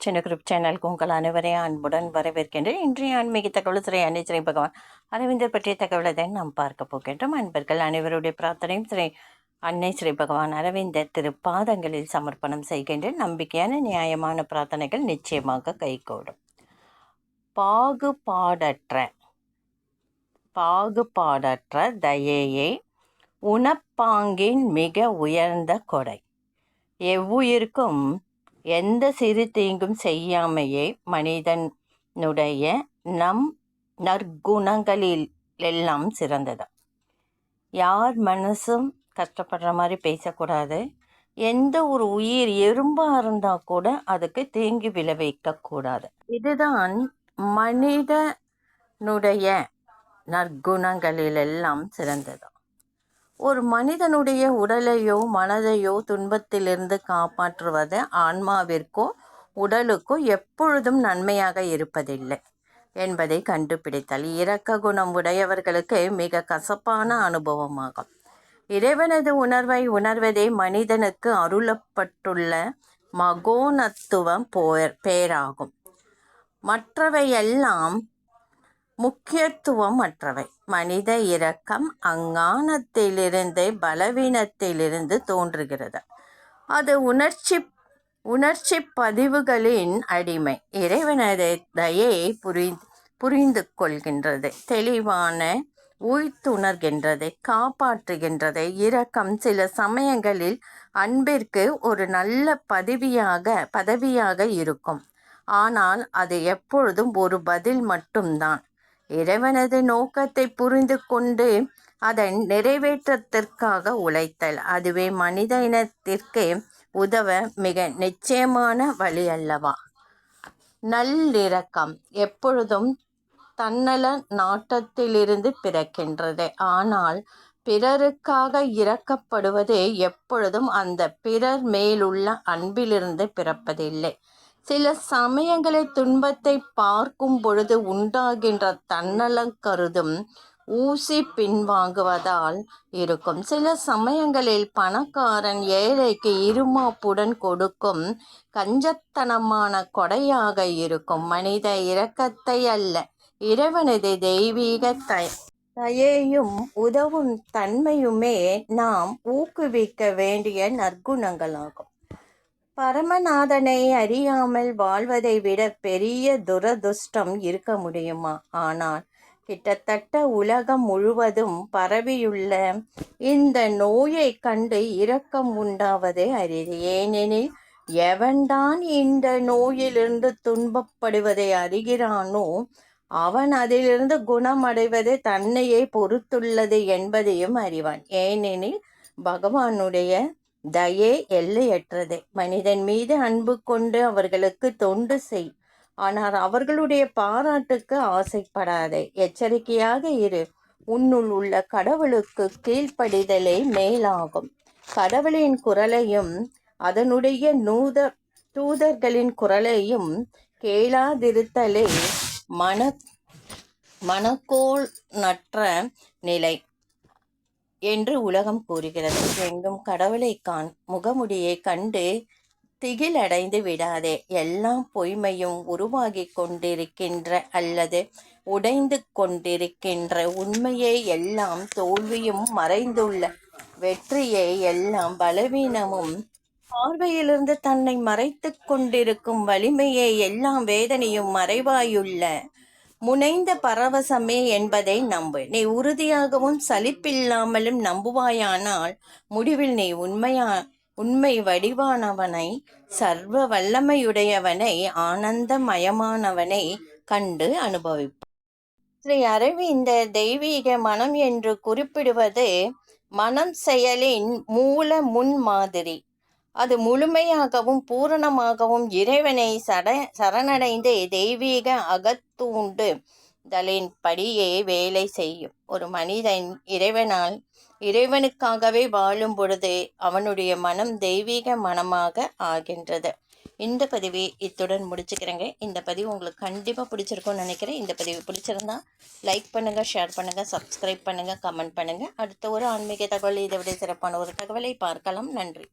சின்ன குரூப் சேனலுக்கு உங்கள் அனைவரையும் அன்புடன் வரவேற்கின்றேன். இன்றைய ஆன்மீக தகவல் ஸ்ரீ அன்னை ஸ்ரீ பகவான் அரவிந்தர் பற்றிய தகவலை தான் நாம் பார்க்க போகின்றோம். அன்பர்கள் அனைவருடைய பிரார்த்தனையும் ஸ்ரீ அன்னை ஸ்ரீ பகவான் அரவிந்தர் திருப்பாதங்களில் சமர்ப்பணம் செய்கின்றேன். நம்பிக்கையான நியாயமான பிரார்த்தனைகள் நிச்சயமாக கைகூடும். பாகுபாடற்ற பாகுபாடற்ற தயையே உணப்பாங்கின் மிக உயர்ந்த கொடை. எவ்வுயிருக்கும் எந்த சிறு தீங்கும் செய்யாமையே மனிதனுடைய நம் நற்குணங்களில் எல்லாம் சிறந்தது. யார் மனசும் கஷ்டப்படுற மாதிரி பேசக்கூடாது. எந்த ஒரு உயிர் எறும்பாக இருந்தால் கூட அதுக்கு தீங்கி விளைவிக்கக்கூடாது இதுதான் மனிதனுடைய நற்குணங்களிலெல்லாம் சிறந்தது. ஒரு மனிதனுடைய உடலையோ மனதையோ துன்பத்திலிருந்து காப்பாற்றுவது ஆன்மாவிற்கோ உடலுக்கோ எப்பொழுதும் நன்மையாக இருப்பதில்லை என்பதை கண்டுபிடித்தல் இரக்க குணம் உடையவர்களுக்கு மிக கசப்பான அனுபவமாகும். இறைவனது உணர்வை உணர்வதே மனிதனுக்கு அருளப்பட்டுள்ள மகோனத்துவம் போர் பேராகும். மற்றவையெல்லாம் முக்கியத்துவம் அற்றவை மனித இரக்கம் அங்கானத்திலிருந்து பலவீனத்திலிருந்து தோன்றுகிறது. அது உணர்ச்சி உணர்ச்சி பதிவுகளின் அடிமை. இறைவனது தயை புரி புரிந்து கொள்கின்றது தெளிவான உய்த்துணர்கின்றது காப்பாற்றுகின்றது. இரக்கம் சில சமயங்களில் அன்பிற்கு ஒரு நல்ல பதவியாக பதவியாக இருக்கும். ஆனால் அது எப்பொழுதும் ஒரு பதில் மட்டும்தான். இறைவனது நோக்கத்தை புரிந்து கொண்டு அதன் நிறைவேற்றத்திற்காக உழைத்தல். அதுவே மனித இனத்திற்கு உதவ மிக நிச்சயமான வழி அல்லவா? நல்லிறக்கம் எப்பொழுதும் தன்னல நாட்டத்திலிருந்து பிறக்கின்றது. ஆனால் பிறருக்காக இறக்கப்படுவது எப்பொழுதும் அந்த பிறர் மேலுள்ள அன்பிலிருந்து பிறப்பதில்லை. சில சமயங்களில் துன்பத்தை பார்க்கும் பொழுது உண்டாகின்ற தன்னலம் கருதும் ஊசி பின்வாங்குவதால் இருக்கும். சில சமயங்களில் பணக்காரன் ஏழைக்கு இருமாப்புடன் கொடுக்கும் கஞ்சத்தனமான கொடையாக இருக்கும். மனித இரக்கத்தை அல்ல இறைவனது தெய்வீக தயையும் உதவும் தன்மையுமே நாம் ஊக்குவிக்க வேண்டிய நற்குணங்களாகும். பரமநாதனை அறியாமல் வாழ்வதை விட பெரிய துரதுஷ்டம் இருக்க முடியுமா? ஆனால் கிட்டத்தட்ட உலகம் முழுவதும் பரவியுள்ள இந்த நோயை கண்டு இரக்கம் உண்டாவதே அரிது ஏனெனில் எவன்தான் இந்த நோயிலிருந்து துன்பப்படுவதை அறிகிறானோ அவன் அதிலிருந்து குணமடைவது தன்னையே பொறுத்துள்ளது என்பதையும் அறிவான். ஏனெனில் பகவானுடைய தயே எல்லையற்றது. மனிதன் மீது அன்பு கொண்டு அவர்களுக்கு தொண்டு செய். ஆனால் அவர்களுடைய பாராட்டுக்கு ஆசைப்படாதே. எச்சரிக்கையாக இரு. உன்னுள் உள்ள கடவுளுக்கு கீழ்ப்படிதலே மேலாகும். கடவுளின் குரலையும் அதனுடைய நூத தூதர்களின் குரலையும் கேளாதிருத்தலே மன மனக்கோள் நற்ற நிலை. என்று உலகம் கூறுகிறது. எங்கும் கடவுளை காண் முகமுடியை கண்டு திகிலடைந்து விடாதே. எல்லாம் பொய்மையும் உருவாகி கொண்டிருக்கின்ற அல்லது உடைந்து கொண்டிருக்கின்ற உண்மையை எல்லாம் தோல்வியும் மறைந்துள்ள வெற்றியை எல்லாம் பலவீனமும் பார்வையிலிருந்து தன்னை மறைத்து கொண்டிருக்கும் வலிமையை எல்லாம் வேதனையும் மறைவாயுள்ள முனைந்த பரவசமே என்பதை நம்பு. நீ உறுதியாகவும் சலிப்பில்லாமலும் நம்புவாயானால் முடிவில் நீ உண்மையா உண்மை வடிவானவனை சர்வ வல்லமையுடையவனை ஆனந்தமயமானவனை கண்டு அனுபவிப்பார் ஸ்ரீ அரவிந்த தெய்வீக மனம் என்று குறிப்பிடுவது மனம் செயலின் மூல முன் மாதிரி. அது முழுமையாகவும் பூரணமாகவும் இறைவனை சட சரணடைந்து தெய்வீக அகத்தூண்டு தலின் படியே வேலை செய்யும். ஒரு மனிதன் இறைவனால் இறைவனுக்காகவே வாழும் பொழுது அவனுடைய மனம் தெய்வீக மனமாக ஆகின்றது. இந்த பதிவை இத்துடன் முடிச்சுக்கிறேங்க. இந்த பதிவு உங்களுக்கு கண்டிப்பாக பிடிச்சிருக்கும்னு நினைக்கிறேன். இந்த பதிவு பிடிச்சிருந்தா லைக் பண்ணுங்கள் ஷேர் பண்ணுங்கள் சப்ஸ்கிரைப் பண்ணுங்கள் கமெண்ட் பண்ணுங்கள் அடுத்த ஒரு ஆன்மீக தகவல் இதை விட சிறப்பான ஒரு தகவலை பார்க்கலாம். நன்றி.